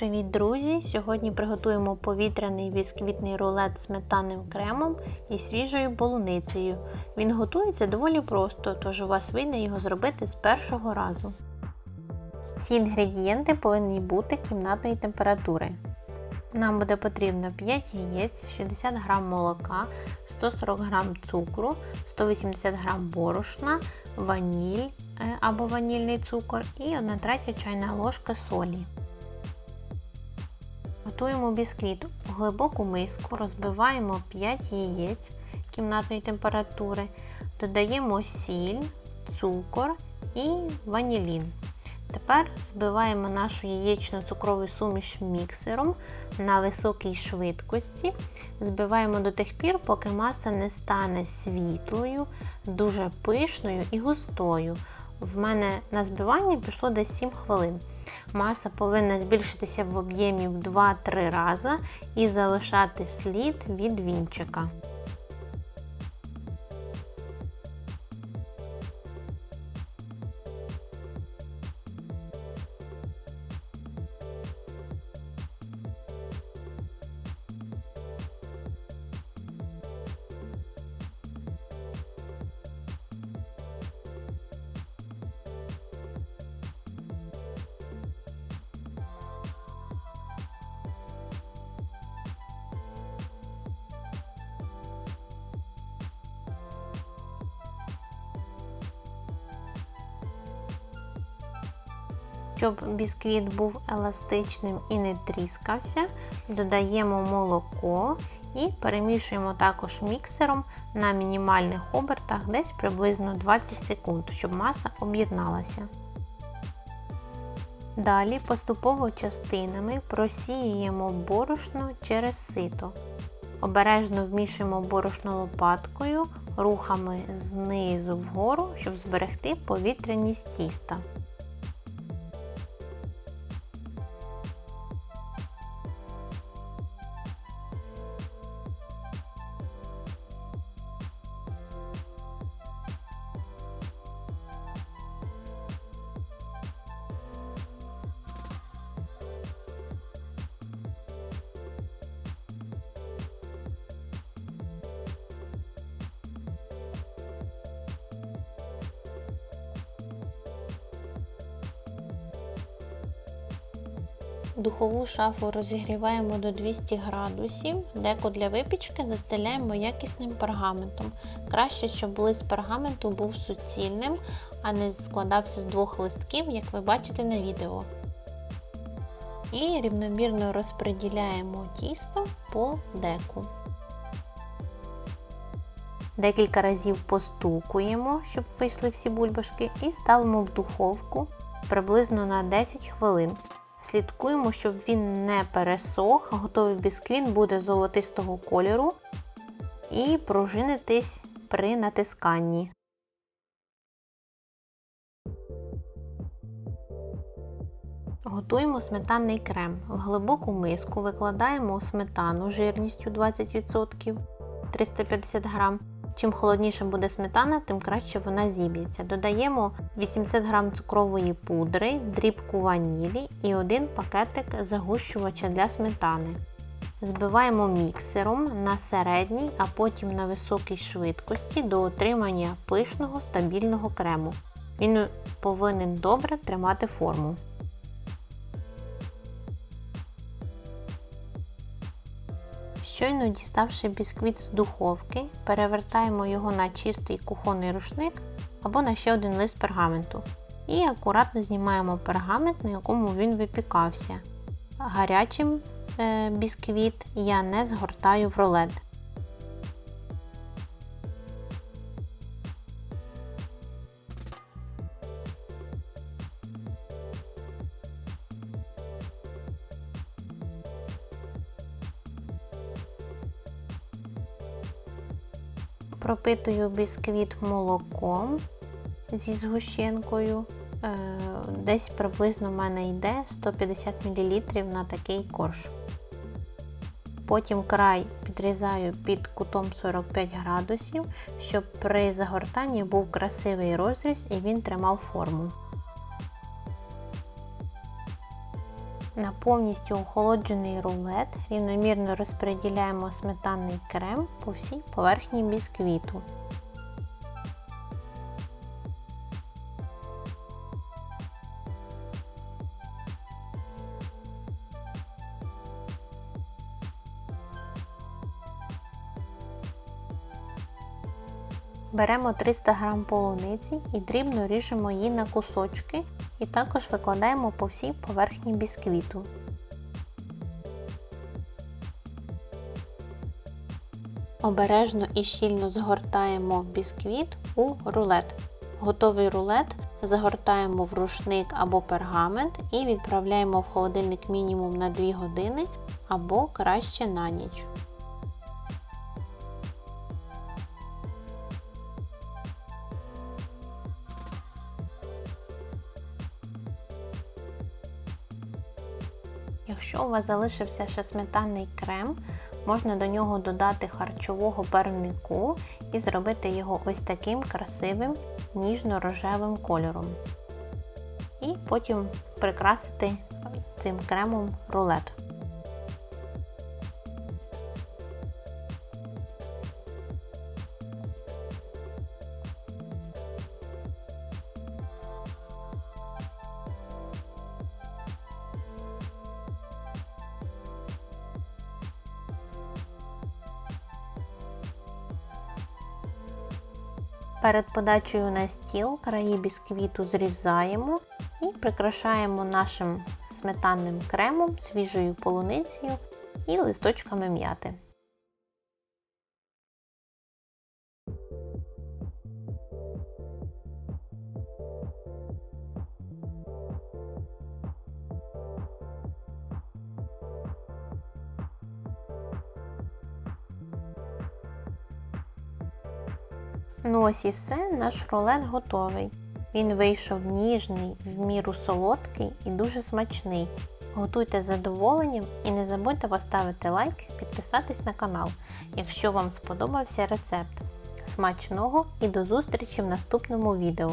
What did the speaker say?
Привіт, друзі! Сьогодні приготуємо повітряний бісквітний рулет з сметанним кремом і свіжою полуницею. Він готується доволі просто, тож у вас вийде його зробити з першого разу. Всі інгредієнти повинні бути кімнатної температури. Нам буде потрібно 5 яєць, 60 г молока, 140 г цукру, 180 г борошна, ваніль е, або ванільний цукор і 1 третя чайна ложка солі. Готуємо бісквіт. У глибоку миску розбиваємо 5 яєць кімнатної температури, додаємо сіль, цукор і ванілін. Тепер збиваємо нашу яєчно-цукрову суміш міксером на високій швидкості. Збиваємо до тих пір, поки маса не стане світлою, дуже пишною і густою. В мене на збивання пішло десь 7 хвилин. Маса повинна збільшитися в об'ємі в 2-3 рази і залишати слід від вінчика. Щоб бісквіт був еластичним і не тріскався, додаємо молоко і перемішуємо також міксером на мінімальних обертах десь приблизно 20 секунд, щоб маса об'єдналася. Далі поступово частинами просіюємо борошно через сито. Обережно вмішуємо борошно лопаткою, рухами знизу вгору, щоб зберегти повітряність тіста. Духову шафу розігріваємо до 200 градусів, деко для випічки застеляємо якісним пергаментом. Краще, щоб лист пергаменту був суцільним, а не складався з двох листків, як ви бачите на відео. І рівномірно розподіляємо тісто по деку. Декілька разів постукуємо, щоб вийшли всі бульбашки, і ставимо в духовку приблизно на 10 хвилин. Слідкуємо, щоб він не пересох, готовий бісквіт буде золотистого кольору і пружинитись при натисканні. Готуємо сметанний крем. В глибоку миску викладаємо сметану жирністю 20% 350 г. Чим холодніше буде сметана, тим краще вона зіб'ється. Додаємо 80 г цукрової пудри, дрібку ванілі і один пакетик загущувача для сметани. Збиваємо міксером на середній, а потім на високій швидкості до отримання пишного стабільного крему. Він повинен добре тримати форму. Щойно діставши бісквіт з духовки, перевертаємо його на чистий кухонний рушник або на ще один лист пергаменту. І акуратно знімаємо пергамент, на якому він випікався. Гарячим е, бісквіт я не згортаю в рулет. Пропитую бісквіт молоком зі згущенкою. Е, десь приблизно в мене йде 150 мл на такий корж. Потім край підрізаю під кутом 45 градусів, щоб при загортанні був красивий розріз і він тримав форму. На повністю охолоджений рулет рівномірно розподіляємо сметанний крем по всій поверхні бісквіту. Беремо 300 г полуниці і дрібно ріжемо її на кусочки і також викладаємо по всій поверхні бісквіту. Обережно і щільно згортаємо бісквіт у рулет. Готовий рулет загортаємо в рушник або пергамент і відправляємо в холодильник мінімум на 2 години або краще на ніч. Якщо у вас залишився ще сметанний крем, можна до нього додати харчового барвнику і зробити його ось таким красивим ніжно-рожевим кольором. І потім прикрасити цим кремом рулет. Перед подачею на стіл краї бісквіту зрізаємо і прикрашаємо нашим сметанним кремом, свіжою полуницею і листочками м'яти. Ну ось і все, наш рулет готовий. Він вийшов ніжний, в міру солодкий і дуже смачний. Готуйте з задоволенням і не забудьте поставити лайк, підписатись на канал, якщо вам сподобався рецепт. Смачного і до зустрічі в наступному відео!